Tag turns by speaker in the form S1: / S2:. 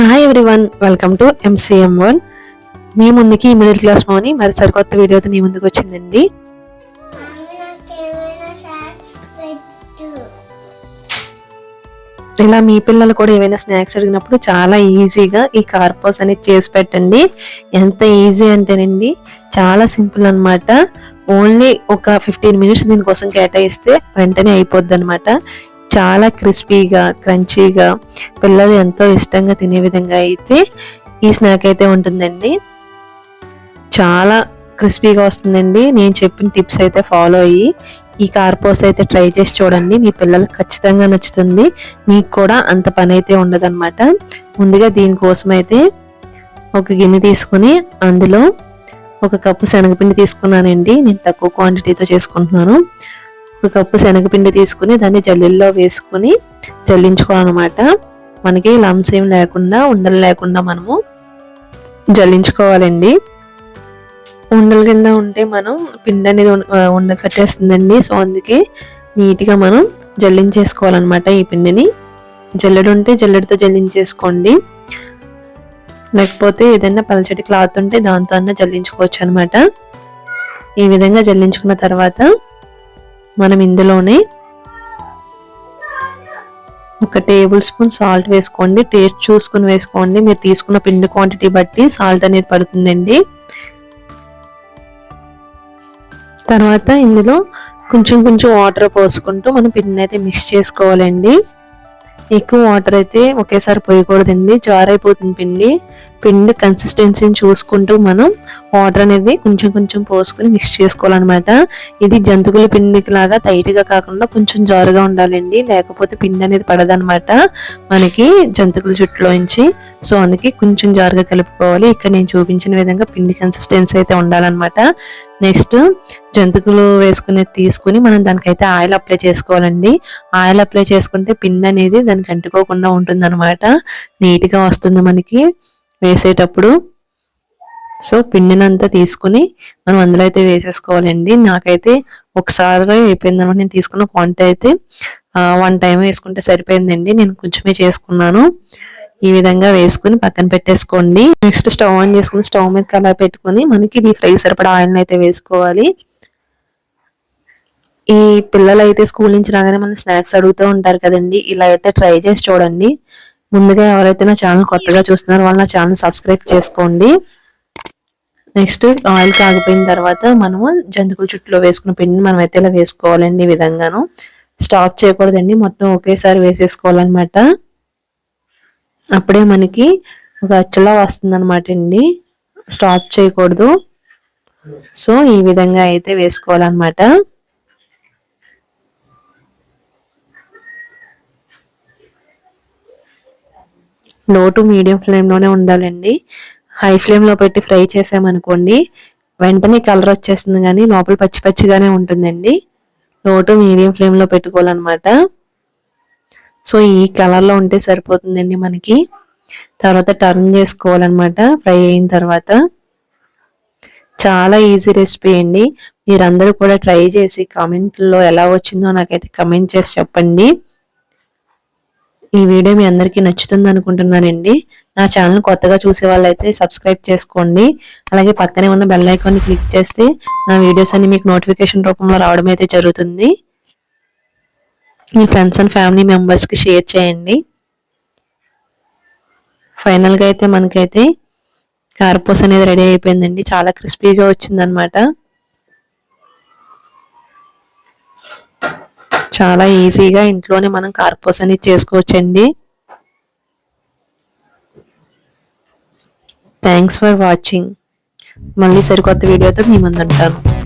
S1: Hi everyone welcome to MCM one మీ ముందుకి middle class మోని మరి సరికొత్త వీడియోతో మీ ముందుకు వచ్చిందండి. ఇలా మీ పిల్లలు కూడా ఏవైనా స్నాక్స్ అడిగినప్పుడు చాలా ఈజీగా ఈ కార్పోస్ అనేది చేసి పెట్టండి. ఎంత ఈజీ అంటేనండి చాలా సింపుల్ అన్నమాట. ఓన్లీ ఒక ఫిఫ్టీన్ మినిట్స్ దీనికోసం కేటాయిస్తే వెంటనే అయిపోద్ది అనమాట చాలా క్రిస్పీగా క్రంచీగా పిల్లలు ఎంతో ఇష్టంగా తినే విధంగా అయితే ఈ స్నాక్ అయితే ఉంటుందండి. చాలా క్రిస్పీగా వస్తుందండి. నేను చెప్పిన టిప్స్ అయితే ఫాలో అయ్యి ఈ కార్పోస్ అయితే ట్రై చేసి చూడండి. మీ పిల్లలకు ఖచ్చితంగా నచ్చుతుంది. మీకు కూడా అంత పని అయితే ఉండదన్నమాట. ముందుగా దీనికోసం అయితే ఒక గిన్నె తీసుకుని అందులో ఒక కప్పు శనగపిండి తీసుకున్నానండి. నేను తక్కువ క్వాంటిటీతో చేసుకుంటున్నాను. ఒక కప్పు శనగపిండి తీసుకుని దాన్ని జల్లుల్లో వేసుకుని జల్లించుకోవాలన్నమాట. మనకి లమ్స్ ఏం లేకుండా ఉండలు లేకుండా మనము జల్లించుకోవాలండి. ఉండల కింద ఉంటే మనం పిండి అనేది ఉండ కట్టేస్తుందండి. సో అందుకే నీట్గా మనం జల్లించేసుకోవాలన్నమాట ఈ పిండిని. జల్లెడు ఉంటే జల్లెడతో జల్లించేసుకోండి. లేకపోతే ఏదైనా పలచటి క్లాత్ ఉంటే దాంతో అన్న జల్లించుకోవచ్చు అనమాట ఈ విధంగా జల్లించుకున్న తర్వాత మనం ఇందులోనే ఒక టేబుల్ స్పూన్ సాల్ట్ వేసుకోండి. టేస్ట్ చూసుకుని వేసుకోండి. మీరు తీసుకున్న పిండి క్వాంటిటీ బట్టి సాల్ట్ అనేది పడుతుందండి. తర్వాత ఇందులో కొంచెం కొంచెం వాటర్ పోసుకుంటూ మనం పిండిని అయితే మిక్స్ చేసుకోవాలండి. ఎక్కువ వాటర్ అయితే ఒకేసారి పోయకూడదండి. జార్ అయిపోతుంది పిండి. పిండి కన్సిస్టెన్సీని చూసుకుంటూ మనం వాటర్ అనేది కొంచెం కొంచెం పోసుకుని మిక్స్ చేసుకోవాలన్నమాట. ఇది జంతుకుల పిండికి లాగా టైట్గా కాకుండా కొంచెం జారుగా ఉండాలండి. లేకపోతే పిండి అనేది పడదనమాట మనకి జంతుకుల చుట్టులోంచి సో అందుకే కొంచెం జారుగా కలుపుకోవాలి. ఇక్కడ నేను చూపించిన విధంగా పిండి కన్సిస్టెన్సీ అయితే ఉండాలన్నమాట. నెక్స్ట్ జంతుకులు వేసుకుని తీసుకుని మనం దానికైతే ఆయిల్ అప్లై చేసుకోవాలండి. ఆయిల్ అప్లై చేసుకుంటే పిండి అనేది దానికి అంటుకోకుండా ఉంటుంది అనమాట నీట్గా వస్తుంది మనకి. వేసేటప్పుడు. సో పిండినంతా తీసుకుని మనం అందులో అయితే వేసేసుకోవాలండి. నాకైతే ఒకసారి అయిపోయింది అనమాట. నేను తీసుకున్న క్వాంటిటీ అయితే వన్ టైం వేసుకుంటే సరిపోయిందండి. నేను కొంచెమే చేసుకున్నాను. ఈ విధంగా వేసుకుని పక్కన పెట్టేసుకోండి. నెక్స్ట్ స్టవ్ ఆన్ చేసుకుని స్టవ్ మీద కలా పెట్టుకుని మనకి డీప్ ఫ్రై సరిపడా ఆయిల్ అయితే వేసుకోవాలి. ఈ పిల్లలు అయితే స్కూల్ నుంచి రాగానే మన స్నాక్స్ అడుగుతూ ఉంటారు కదండి. ఇలా అయితే ట్రై చేసి చూడండి. ముందుగా ఎవరైతే నా ఛానల్ కొత్తగా చూస్తున్నారో వాళ్ళు నా ఛానల్ సబ్స్క్రైబ్ చేసుకోండి. నెక్స్ట్ ఆయిల్ కాగిపోయిన తర్వాత మనము జంతువుల చుట్టూలో వేసుకున్న పిండిని మనం అయితే ఇలా వేసుకోవాలండి ఈ విధంగాను. స్టాప్ చేయకూడదండి మొత్తం ఒకేసారి వేసేసుకోవాలన్నమాట. అప్పుడే మనకి ఒక అచ్చలా వస్తుందన్నమాట అండి. స్టాప్ చేయకూడదు. సో ఈ విధంగా అయితే వేసుకోవాలన్నమాట. లో టు మీడియం ఫ్లేమ్లోనే ఉండాలండి. హై ఫ్లేమ్లో పెట్టి ఫ్రై చేసామనుకోండి వెంటనే కలర్ వచ్చేస్తుంది కానీ లోపల పచ్చి పచ్చిగానే ఉంటుందండి. లో టు మీడియం ఫ్లేమ్లో పెట్టుకోవాలన్నమాట. సో ఈ కలర్లో ఉంటే సరిపోతుందండి మనకి. తర్వాత టర్న్ చేసుకోవాలన్నమాట ఫ్రై అయిన తర్వాత. చాలా ఈజీ రెసిపీ అండి. మీరందరూ కూడా ట్రై చేసి కామెంట్లో ఎలా వచ్చిందో నాకైతే కమెంట్ చేసి చెప్పండి. ఈ వీడియో మీ అందరికీ నచ్చుతుంది అనుకుంటున్నానండి. నా ఛానల్ కొత్తగా చూసే వాళ్ళైతే సబ్స్క్రైబ్ చేసుకోండి. అలాగే పక్కనే ఉన్న బెల్ ఐకాన్ని క్లిక్ చేస్తే నా వీడియోస్ అన్ని మీకు నోటిఫికేషన్ రూపంలో రావడం అయితే జరుగుతుంది. మీ ఫ్రెండ్స్ అండ్ ఫ్యామిలీ మెంబర్స్కి షేర్ చేయండి. ఫైనల్గా అయితే మనకైతే కార్పోస్ అనేది రెడీ అయిపోయిందండి. చాలా క్రిస్పీగా వచ్చిందనమాట చాలా ఈజీగా ఇంట్లోనే మనం కార్పోస్ అనేది చేసుకోవచ్చండి. థ్యాంక్స్ ఫర్ వాచింగ్ మళ్ళీ సరికొత్త వీడియోతో మీ ముందు ఉంటాను